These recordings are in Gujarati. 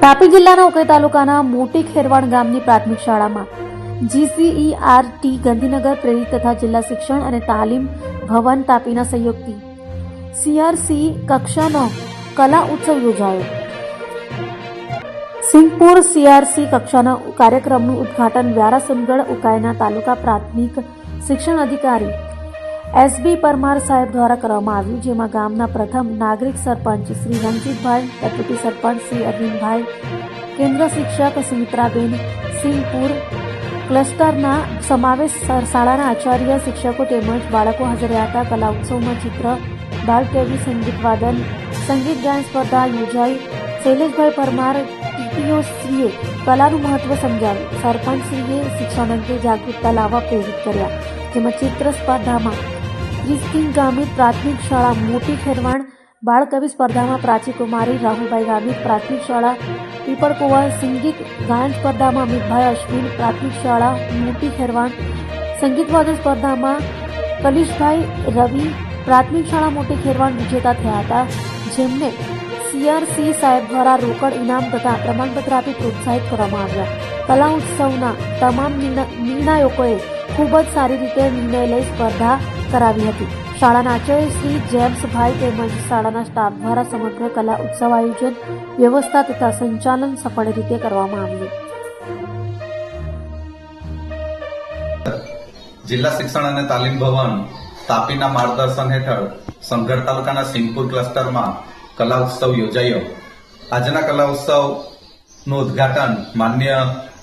તાપી જિલ્લાના ઉકાઈ તાલુકાના મોટી ખેરવાડ ગામની પ્રાથમિક શાળામાં જીસીઈઆરટી ગાંધીનગર પ્રેરિત તથા જિલ્લા શિક્ષણ અને તાલીમ ભવન તાપીના સહયોગથી સીઆરસી કક્ષાનો કલા ઉત્સવ યોજાયો. સિંગપુર સીઆરસી કક્ષાના કાર્યક્રમનું ઉદ્ઘાટન વ્યારાસનગઢ ઉકાઈના તાલુકા પ્રાથમિક શિક્ષણ અધિકારી એસબી પરમાર સાહેબ દ્વારા કરવામાં આવ્યું, જેમાં ગામના પ્રથમ નાગરિક સરપંચ શ્રી રણજીતભાઈ ડેપ્યુટી સરપંચ શ્રી અરવિંદભાઈ, કેન્દ્ર શિક્ષક સુમિત્રાબેન સિંહપુર, ક્લસ્ટરના સમાવેશ શાળાના આચાર્ય, શિક્ષકો તેમજ બાળકો હાજર રહ્યા હતા. કલા ઉત્સવમાં ચિત્ર બાળકેવી સંગીત વાદન, સંગીત ગાયન સ્પર્ધા યોજાઈ. શૈલેષભાઈ પરમાર ટીપીઓ શ્રીએ કલાનું મહત્વ સમજાવ્યું. સરપંચશ્રીએ શિક્ષણ અંગે જાગૃતતા લાવવા પ્રેરિત કર્યા, જેમાં ચિત્ર સ્પર્ધામાં ક્રિસ્ટીન ગામિત પ્રાથમિક શાળા મોટી ખેરવાણ, બાળકવિ સ્પર્ધામાં પ્રાચી કુમારી રાહુલભાઈ ગામિત પ્રાથમિક શાળા, પીપળકુવા સંગીત ગાયન સ્પર્ધામાં અમિતભાઈ અશ્વિન પ્રાથમિક શાળા મોટી ખેરવાણ, સંગીત વાદન સ્પર્ધામાં કલિશભાઈ રવિ પ્રાથમિક શાળા મોટી ખેરવાણ વિજેતા થયા હતા, જેમને સીઆરસી સાહેબ દ્વારા રોકડ ઇનામ તથા પ્રમાણપત્ર આપી પ્રોત્સાહિત કરવામાં આવ્યા. કલા ઉત્સવના તમામ નિર્ણાયકોએ ખૂબ જ સારી રીતે નિર્ણય લઈ સ્પર્ધા કરાવી હતી. શાળાના આચાર્ય શ્રી જેમ્સભાઈ તેમજ શાળાના સ્ટાફ દ્વારા સમગ્ર કલા ઉત્સવ આયોજન, વ્યવસ્થા તથા સંચાલન સફળ રીતે કરવામાં આવ્યું. જિલ્લા શિક્ષણ અને તાલીમ ભવન તાપીના માર્ગદર્શન હેઠળ સંઘર તાલુકાના સિંગપુર ક્લસ્ટરમાં કલા ઉત્સવ યોજાયો. આજના કલા ઉત્સવનું ઉદ્ઘાટન માન્ય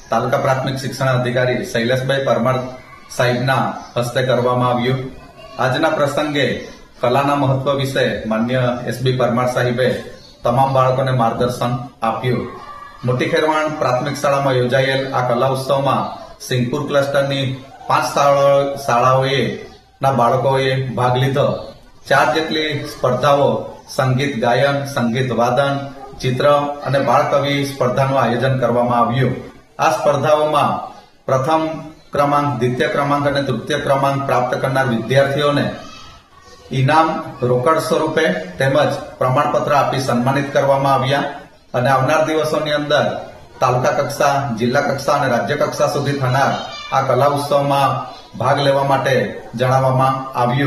તાલુકા પ્રાથમિક શિક્ષણ અધિકારી શૈલેષભાઈ પરમાર સાહેબના હસ્તે કરવામાં આવ્યું. આજના પ્રસંગે કલાના મહત્વ વિશે માન્ય એસબી પરમાર સાહેબે તમામ બાળકોને માર્ગદર્શન આપ્યું. મોટી ખેરવાણ પ્રાથમિક શાળામાં યોજાયેલ આ કલા ઉત્સવમાં સિંગપુર ક્લસ્ટરની પાંચ શાળાઓ- શાળાઓએ ના બાળકોએ ભાગ લીધો. ચાર જેટલી સ્પર્ધાઓ સંગીત ગાયન, સંગીત વાદન, ચિત્ર અને બાળકવિ સ્પર્ધાનું આયોજન કરવામાં આવ્યું. આ સ્પર્ધાઓમાં પ્રથમ ક્રમાંક, દ્વિતીય ક્રમાંક અને તૃતીય ક્રમાંક પ્રાપ્ત કરનાર વિદ્યાર્થીઓને ઇનામ, રોકડ સ્વરૂપે તેમજ પ્રમાણપત્ર આપી સન્માનિત કરવામાં આવ્યા અને આવનાર દિવસોની અંદર તાલુકા કક્ષા, જિલ્લા કક્ષા અને રાજ્ય કક્ષા સુધી થનાર આ કલા ઉત્સવમાં ભાગ લેવા માટે જણાવવામાં આવ્યું.